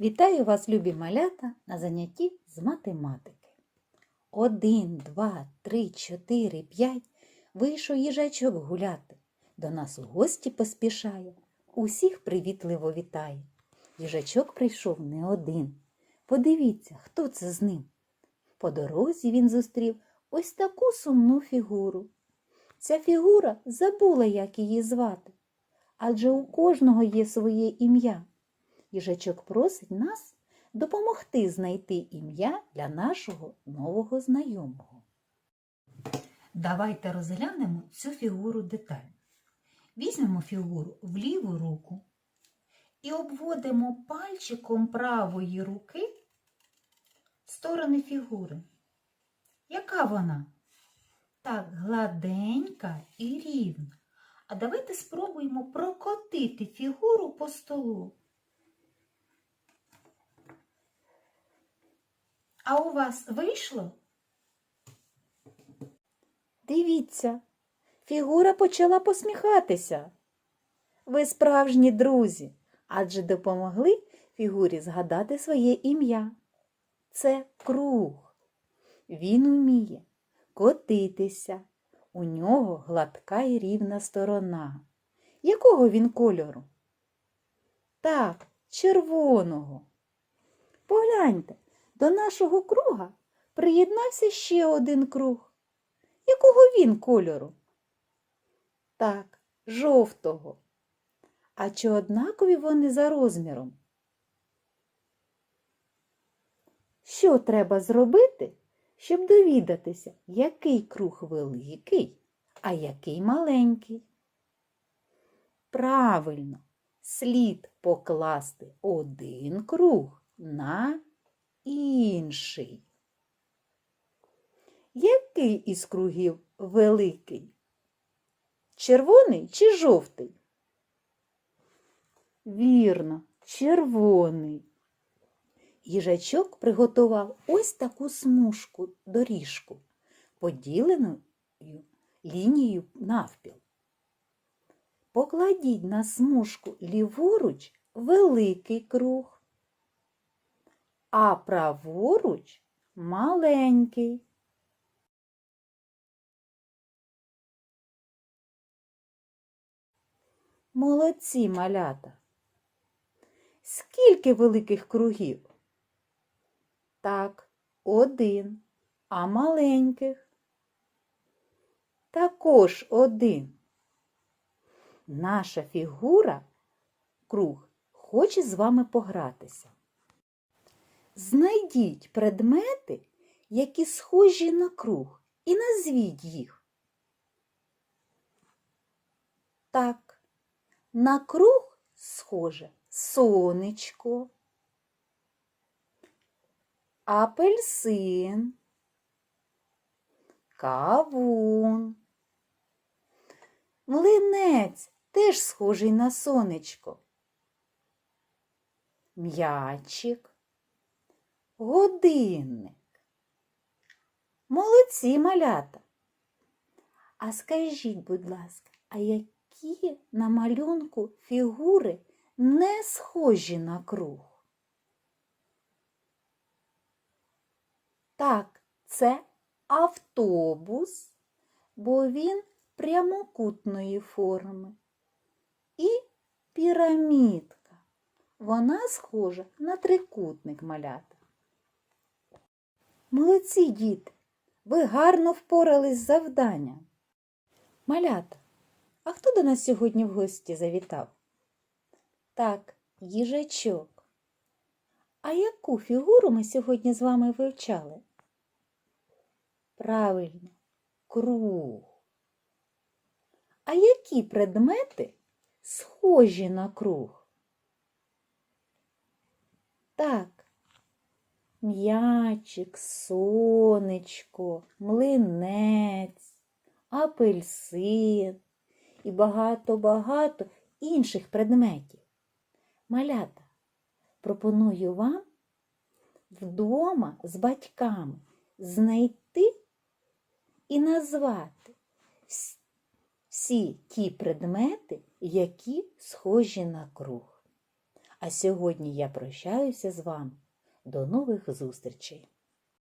Вітаю вас, любі малята, на занятті з математики. Один, два, три, чотири, п'ять. Вийшов їжачок гуляти. До нас у гості поспішає, усіх привітливо вітає. Їжачок прийшов не один. Подивіться, хто це з ним. По дорозі він зустрів ось таку сумну фігуру. Ця фігура забула, як її звати, адже у кожного є своє ім'я. Їжачок просить нас допомогти знайти ім'я для нашого нового знайомого. Давайте розглянемо цю фігуру детально. Візьмемо фігуру в ліву руку і обводимо пальчиком правої руки сторони фігури. Яка вона? Так, гладенька і рівна. А давайте спробуємо прокотити фігуру по столу. А у вас вийшло? Дивіться, фігура почала посміхатися. Ви справжні друзі, адже допомогли фігурі згадати своє ім'я. Це круг. Він уміє котитися. У нього гладка і рівна сторона. Якого він кольору? Так, червоного. Погляньте, до нашого круга приєднався ще один круг. Якого він кольору? Так, жовтого. А чи однакові вони за розміром? Що треба зробити, щоб довідатися, який круг великий, а який маленький? Правильно, слід покласти один круг на інший. Який із кругів великий? Червоний чи жовтий? Вірно, червоний. Їжачок приготував ось таку смужку доріжку, поділену лінією навпіл. Покладіть на смужку ліворуч великий круг, а праворуч маленький. Молодці малята. Скільки великих кругів? Так, один, а маленьких? Також один. Наша фігура, круг, хоче з вами погратися. Знайдіть предмети, які схожі на круг, і назвіть їх. Так, на круг схоже сонечко, апельсин, кавун. Млинець теж схожий на сонечко. М'ячик, годинник. Молодці малята. А скажіть, будь ласка, а які на малюнку фігури не схожі на круг? Так, це автобус, бо він прямокутної форми. І пірамідка. Вона схожа на трикутник малята. Молодці діти, ви гарно впорались з завданням. Малята, а хто до нас сьогодні в гості завітав? Так, їжачок. А яку фігуру ми сьогодні з вами вивчали? Правильно, круг. А які предмети схожі на круг? Так, м'ячик, сонечко, млинець, апельсин і багато-багато інших предметів. Малята, пропоную вам вдома з батьками знайти і назвати всі ті предмети, які схожі на круг. А сьогодні я прощаюся з вами. До нових зустрічей!